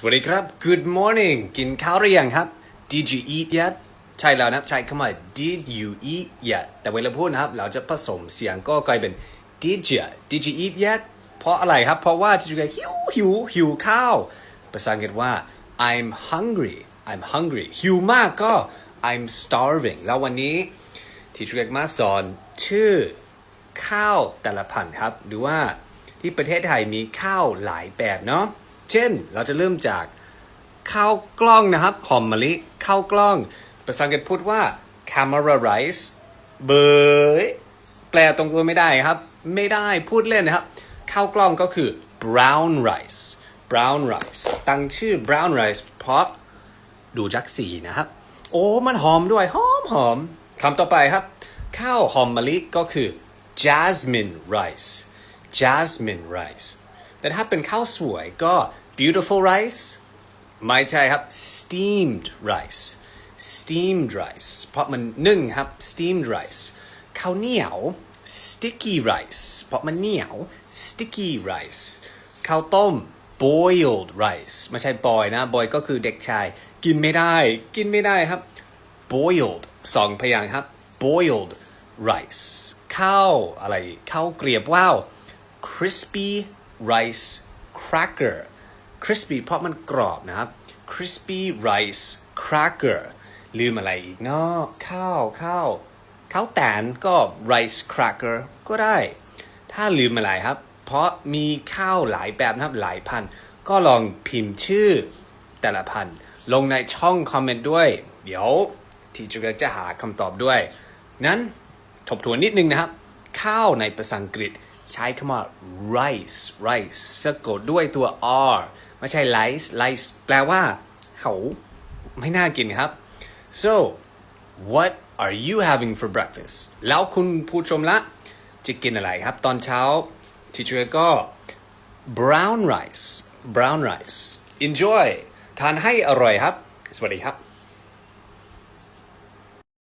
สวัสดีครับ Good morning กินข้าวหรือยังครับ Did you eat yet ใช่แล้วนะใช้คำว่า Did you eat yet แต่เวลาพูดนะครับ เราจะผสมเสียงก็กลายเป็น Did you Did you eat yet เพราะอะไรครับ เพราะว่าที่จะหิวหิวหิวข้าวภาษาอังกฤษว่า I'm hungry I'm hungry หิวมากก็ I'm starving แล้ววันนี้ที่ชูเอกมาสอนชื่อข้าวแต่ละพันธุ์ครับ หรือว่าที่ประเทศไทยมีข้าวหลายแบบเนาะ เช่นเราจะเริ่มจากข้าวกล้องนะครับหอมมะลิข้าวกล้องภาษาอังกฤษพูดว่า camera rice เบยแปลตรงตัวไม่ได้ครับ ไม่ได้พูดเล่นนะครับ ข้าวกล้องก็คือ brown rice brown rice ตั้งชื่อ brown rice เพราะดูจากสีนะครับ โอ้ มันหอมด้วย หอมหอมคำต่อไปครับ ข้าวหอมมะลิก็คือ jasmine rice jasmine rice แต่ถ้าเป็นข้าวสวยก็ beautiful rice ไม่ใช่ครับ steamed rice steamed rice เพราะมันนึ่งครับ steamed rice ข้าวเหนียว sticky rice เพราะมันเหนียว sticky rice ข้าวต้ม boiled rice ไม่ใช่ boy นะ boy ก็คือเด็กชาย กินไม่ได้ กินไม่ได้ครับ boiled สองพยางค์ครับ boiled rice ข้าวอะไรข้าวเกรียบว่าว crispy rice cracker crispy เพราะมันกรอบนะครับ crispy rice cracker ลืมอะไรอีกเนาะข้าวข้าวข้าวแตนก็ rice cracker ก็ได้ ถ้าลืมอะไรครับ เพราะมีข้าวหลายแบบนะครับหลายพัน ก็ลองพิมพ์ชื่อแต่ละพัน ลงในช่องคอมเมนต์ด้วย เดี๋ยวที่จะจะหาคำตอบด้วย นั้นทบทวนนิดนึงนะครับ ข้าวในภาษาอังกฤษ ใช้คำว่า rice rice สะกดด้วยตัว r ไม่ใช่ rice rice แปลว่า เขาไม่น่ากินครับ so what are you having for breakfast แล้วคุณผู้ชมละ จะกินอะไรครับ ตอนเช้าทีเชอร์ก็ brown rice brown rice enjoy ทานให้อร่อยครับ สวัสดีครับ